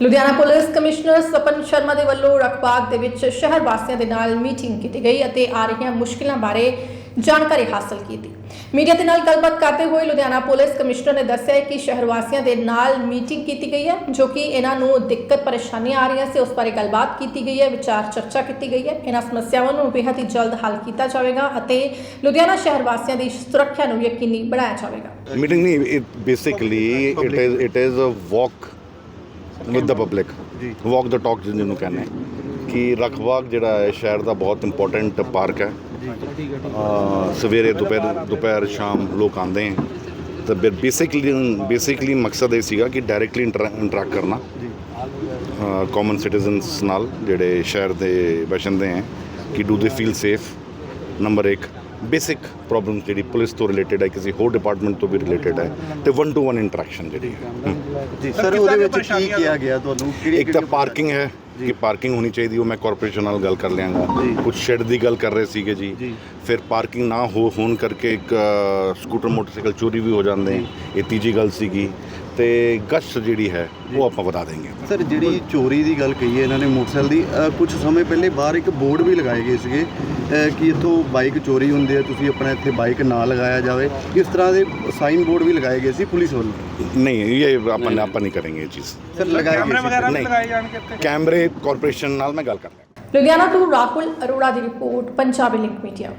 Ludhiana police commissioner Sapan Sharma ਦੇ ਵੱਲੋਂ ਰਖਬਾਗ ਦੇ ਵਿੱਚ ਸ਼ਹਿਰ ਵਾਸੀਆਂ ਦੇ ਨਾਲ ਮੀਟਿੰਗ ਕੀਤੀ ਗਈ ਅਤੇ ਆ ਰਹੀਆਂ ਮੁਸ਼ਕਿਲਾਂ ਬਾਰੇ ਜਾਣਕਾਰੀ ਹਾਸਲ ਕੀਤੀ। ਮੀਡੀਆ ਦੇ ਨਾਲ ਗੱਲਬਾਤ ਕਰਦੇ ਹੋਏ ਲੁਧਿਆਣਾ ਪੁਲਿਸ ਕਮਿਸ਼ਨਰ ਨੇ ਦੱਸਿਆ ਕਿ ਸ਼ਹਿਰ ਵਾਸੀਆਂ ਦੇ ਨਾਲ ਮੀਟਿੰਗ ਕੀਤੀ ਗਈ ਹੈ, ਜੋ ਕਿ ਇਹਨਾਂ ਨੂੰ ਦਿੱਕਤ ਪਰੇਸ਼ਾਨੀਆਂ ਆ ਰਹੀਆਂ ਸੀ, ਉਸ ਬਾਰੇ ਗੱਲਬਾਤ ਕੀਤੀ ਗਈ ਹੈ, ਵਿਚਾਰ ਚਰਚਾ ਕੀਤੀ ਗਈ ਹੈ। ਇਹਨਾਂ ਸਮੱਸਿਆਵਾਂ ਨੂੰ ਬੇਹੱਦ ਹੀ ਜਲਦ ਹੱਲ ਕੀਤਾ ਜਾਵੇਗਾ ਅਤੇ ਲੁਧਿਆਣਾ ਸ਼ਹਿਰ ਵਾਸੀਆਂ ਦੀ ਸੁਰੱਖਿਆ ਨੂੰ ਯਕੀਨੀ ਬਣਾਇਆ ਜਾਵੇਗਾ। meeting nahi it basically it is it is a walk with the public. walk the talk ਜਿਹਨੂੰ ਕਹਿੰਦੇ ਆ। ਕਿ ਰਖਵਾਗ ਜਿਹੜਾ ਹੈ ਸ਼ਹਿਰ ਦਾ ਬਹੁਤ ਇੰਪੋਰਟੈਂਟ ਪਾਰਕ ਹੈ। ਸਵੇਰੇ ਦੁਪਹਿਰ ਦੁਪਹਿਰ ਸ਼ਾਮ ਲੋਕ ਆਉਂਦੇ ਹੈ ਤਾਂ ਬੇਸਿਕਲੀ ਬੇਸਿਕਲੀ ਮਕਸਦ ਇਹ ਸੀਗਾ ਕਿ ਡਾਇਰੈਕਟਲੀ ਇੰਟਰੈਕਟ ਕਰਨਾ। ਕਾਮਨ ਸਿਟੀਜ਼ਨਸ ਨਾਲ ਜਿਹੜੇ ਸ਼ਹਿਰ ਦੇ ਵਸੰਦੇ ਹੈ ਕਿ do they feel safe number 1 basic problem ਜਿਹੜੀ ਪੁਲਿਸ ਤੋਂ ਰਿਲੇਟਡ ਹੈ ਕਿਸੇ ਹੋਰ ਡਿਪਾਰਟਮੈਂਟ ਤੋਂ ਵੀ ਰਿਲੇਟਡ ਹੈ ਤੇ ਵਨ ਟੂ ਵਨ ਇੰਟਰੈਕਸ਼ਨ ਜਿਹੜੀ ਹੈ। ਜੀ ਸਰ ਉਹਦੇ ਵਿੱਚ ਕੀ ਕਿਹਾ ਗਿਆ ਤੁਹਾਨੂੰ? ਕਿਹੜੀ ਇੱਕ ਤਾਂ ਪਾਰਕਿੰਗ ਹੈ ਕਿ ਪਾਰਕਿੰਗ ਹੋਣੀ ਚਾਹੀਦੀ ਉਹ ਮੈਂ ਕਾਰਪੋਰੇਸ਼ਨ ਨਾਲ ਗੱਲ ਕਰ ਲਿਆਂਗਾ। ਕੁਝ ਸ਼ੈਡ ਦੀ ਗੱਲ ਕਰ ਰਹੇ ਸੀਗੇ ਜੀ। ਫਿਰ ਪਾਰਕਿੰਗ ਨਾ ਹੋ ਹੋਣ ਕਰਕੇ ਇੱਕ ਸਕੂਟਰ ਮੋਟਰਸਾਈਕਲ ਚੋਰੀ ਵੀ ਹੋ ਜਾਂਦੇ। ਇਹ ਤੀਜੀ ਗੱਲ ਸੀਗੀ। ਤੇ ਗਸ਼ਤ ਜਿਹੜੀ ਹੈ ਉਹ ਆਪਾਂ ਵਧਾ ਦੇਂਗੇ। ਸਰ ਜਿਹੜੀ ਚੋਰੀ ਦੀ ਗੱਲ ਕਹੀ ਹੈ ਇਹਨਾਂ ਨੇ ਮੋਟਰਸਾਈਕਲ ਦੀ ਕੁਝ ਸਮੇਂ ਪਹਿਲੇ ਬਾਹਰ ਇੱਕ ਬੋਰਡ ਵੀ ਲਗਾਏ ਗਏ ਸੀਗੇ। ਕਿ ਇੱਥੋਂ ਬਾਈਕ ਚੋਰੀ ਹੁੰਦੀ ਹੈ? ਤੁਸੀਂ ਆਪਣਾ ਇੱਥੇ ਬਾਈਕ ਨਾ ਲਗਾਇਆ ਜਾਵੇ। ਇਸ ਤਰ੍ਹਾਂ ਦੇ ਸਾਈਨ ਬੋਰਡ ਵੀ ਲਗਾਏ ਗਏ ਸੀ ਪੁਲਿਸ ਵੱਲੋਂ? ਨਹੀਂ ਇਹ ਆਪਾਂ ਆਪਾਂ ਨਹੀਂ ਕਰਾਂਗੇ ਇਹ ਚੀਜ਼। ਸਰ ਲਗਾਏ ਗਏ ਸੀ। ਨਹੀਂ ਕੈਮਰੇ ਕਾਰਪੋਰੇਸ਼ਨ ਨਾਲ ਮੈਂ ਗੱਲ ਕਰ ਲਿਆ ਲੁਧਿਆਣਾ ਤੋਂ ਰਾਹੁਲ ਅਰੋੜਾ ਦੀ ਰਿਪੋਰਟ ਪੰਜਾਬੀ ਲਿੰਕ ਮੀਡੀਆ